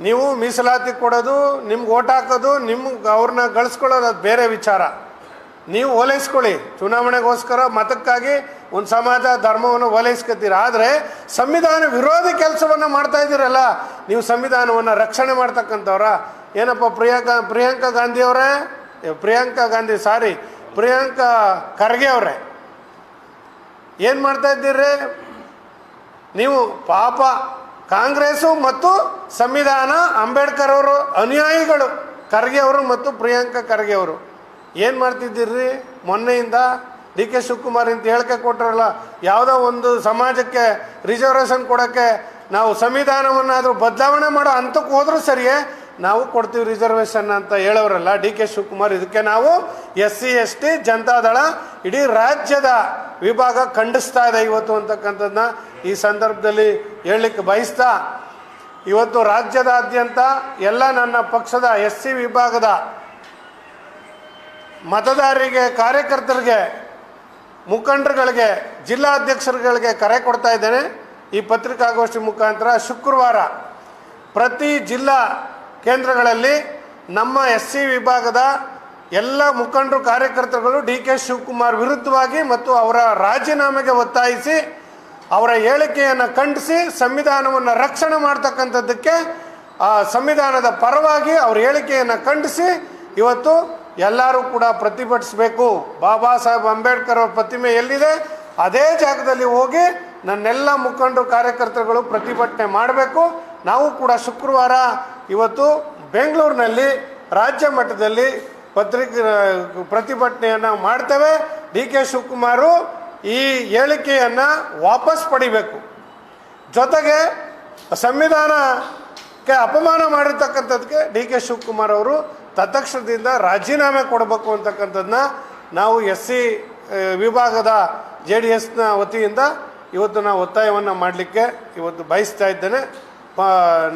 ನೀವು ಮೀಸಲಾತಿ ಕೊಡೋದು, ನಿಮ್ಗೆ ಓಟ್ ಹಾಕೋದು, ನಿಮ್ಗೆ ಅವ್ರನ್ನ ಗಳಿಸ್ಕೊಳ್ಳೋದು ಅದು ಬೇರೆ ವಿಚಾರ. ನೀವು ಓಲೈಸ್ಕೊಳ್ಳಿ. ಚುನಾವಣೆಗೋಸ್ಕರ ಮತಕ್ಕಾಗಿ ಒಂದು ಸಮಾಜ ಧರ್ಮವನ್ನು ಓಲೈಸ್ಕೊತೀರ? ಆದರೆ ಸಂವಿಧಾನ ವಿರೋಧಿ ಕೆಲಸವನ್ನು ಮಾಡ್ತಾ ಇದ್ದೀರಲ್ಲ, ನೀವು ಸಂವಿಧಾನವನ್ನು ರಕ್ಷಣೆ ಮಾಡ್ತಕ್ಕಂಥವ್ರ. ಏನಪ್ಪ, ಪ್ರಿಯಾಂಕಾ ಪ್ರಿಯಾಂಕಾ ಗಾಂಧಿ ಅವರೇ? ಪ್ರಿಯಾಂಕಾ ಗಾಂಧಿ, ಸಾರಿ. ಪ್ರಿಯಾಂಕಾ ಖರ್ಗೆ ಅವರೇ. ಏನು ಮಾಡ್ತಾ ಇದ್ದೀರಿ? ನೀವು ಪಾಪ ಕಾಂಗ್ರೆಸ್ಸು ಮತ್ತು ಸಂವಿಧಾನ, ಅಂಬೇಡ್ಕರ್ ಅವರು ಅನುಯಾಯಿಗಳು. ಖರ್ಗೆ ಅವರು ಮತ್ತು ಪ್ರಿಯಾಂಕಾ ಖರ್ಗೆ ಅವರು. ಏನು ಮಾಡ್ತಿದ್ದೀರಿ? ಮೊನ್ನೆಯಿಂದ ಡಿ ಕೆ ಶಿವಕುಮಾರ್ ಅಂತ ಹೇಳಿಕೆ ಕೊಟ್ಟರಲ್ಲ ಯಾವುದೋ ಒಂದು ಸಮಾಜಕ್ಕೆ ರಿಸರ್ವೇಷನ್ ಕೊಡೋಕ್ಕೆ ನಾವು ಸಂವಿಧಾನವನ್ನಾದರೂ ಬದಲಾವಣೆ ಮಾಡೋ ಹಂತಕ್ಕೆ ಹೋದರೂ ಸರಿಯೇ ನಾವು ಕೊಡ್ತೀವಿ ರಿಸರ್ವೇಷನ್ ಅಂತ ಹೇಳೋರಲ್ಲ ಡಿ ಕೆ ಶಿವಕುಮಾರ್, ಇದಕ್ಕೆ ನಾವು S C S T Janata Dal ಇಡೀ ರಾಜ್ಯದ ವಿಭಾಗ ಖಂಡಿಸ್ತಾ ಇದೆ ಇವತ್ತು ಅಂತಕ್ಕಂಥದ್ದನ್ನ ಈ ಸಂದರ್ಭದಲ್ಲಿ ಹೇಳಲಿಕ್ಕೆ ಬಯಸ್ತಾ, ಇವತ್ತು ರಾಜ್ಯದಾದ್ಯಂತ ಎಲ್ಲ ನನ್ನ ಪಕ್ಷದ ಎಸ್ ಸಿ ವಿಭಾಗದ ಮತದಾರರಿಗೆ, ಕಾರ್ಯಕರ್ತರಿಗೆ, ಮುಖಂಡರುಗಳಿಗೆ, ಜಿಲ್ಲಾಧ್ಯಕ್ಷರುಗಳಿಗೆ ಕರೆ ಕೊಡ್ತಾ ಇದ್ದೇನೆ. ಈ ಪತ್ರಿಕಾಗೋಷ್ಠಿ ಮುಖಾಂತರ ಶುಕ್ರವಾರ ಪ್ರತಿ ಜಿಲ್ಲಾ ಕೇಂದ್ರಗಳಲ್ಲಿ ನಮ್ಮ ಎಸ್ ಸಿ ವಿಭಾಗದ ಎಲ್ಲ ಮುಖಂಡರು, ಕಾರ್ಯಕರ್ತರುಗಳು ಡಿ ಕೆ ಶಿವಕುಮಾರ್ ವಿರುದ್ಧವಾಗಿ ಮತ್ತು ಅವರ ರಾಜೀನಾಮೆಗೆ ಒತ್ತಾಯಿಸಿ ಅವರ ಹೇಳಿಕೆಯನ್ನು ಖಂಡಿಸಿ ಸಂವಿಧಾನವನ್ನು ರಕ್ಷಣೆ ಮಾಡ್ತಕ್ಕಂಥದ್ದಕ್ಕೆ, ಆ ಸಂವಿಧಾನದ ಪರವಾಗಿ ಅವ್ರ ಹೇಳಿಕೆಯನ್ನು ಖಂಡಿಸಿ ಇವತ್ತು ಎಲ್ಲರೂ ಕೂಡ ಪ್ರತಿಭಟಿಸಬೇಕು. ಬಾಬಾ ಸಾಹೇಬ್ ಅಂಬೇಡ್ಕರ್ ಅವರ ಪ್ರತಿಮೆ ಎಲ್ಲಿದೆ? ಅದೇ ಜಾಗದಲ್ಲಿ ಹೋಗಿ ನನ್ನೆಲ್ಲ ಮುಖಂಡರು, ಕಾರ್ಯಕರ್ತರುಗಳು ಪ್ರತಿಭಟನೆ ಮಾಡಬೇಕು. ನಾವು ಕೂಡ ಶುಕ್ರವಾರ ಇವತ್ತು ಬೆಂಗಳೂರಿನಲ್ಲಿ ರಾಜ್ಯ ಮಟ್ಟದಲ್ಲಿ ಪತ್ರಿಕೆ, ಪ್ರತಿಭಟನೆಯನ್ನು ಮಾಡ್ತೇವೆ. ಡಿ ಕೆ ಶಿವಕುಮಾರು ಈ ಹೇಳಿಕೆಯನ್ನು ವಾಪಸ್ ಪಡಿಬೇಕು. ಜೊತೆಗೆ ಸಂವಿಧಾನಕ್ಕೆ ಅಪಮಾನ ಮಾಡಿರ್ತಕ್ಕಂಥದ್ದಕ್ಕೆ ಡಿ ಕೆ ಶಿವಕುಮಾರ್ ಅವರು ತತ್ಕ್ಷಣದಿಂದ ರಾಜೀನಾಮೆ ಕೊಡಬೇಕು ಅಂತಕ್ಕಂಥದ್ದನ್ನ ನಾವು ಎಸ್ ಸಿ ವಿಭಾಗದ ಜೆ ಡಿ ಎಸ್ನ ವತಿಯಿಂದ ಇವತ್ತು ನಾವು ಒತ್ತಾಯವನ್ನು ಮಾಡಲಿಕ್ಕೆ ಇವತ್ತು ಬಯಸ್ತಾ ಇದ್ದೇನೆ. 那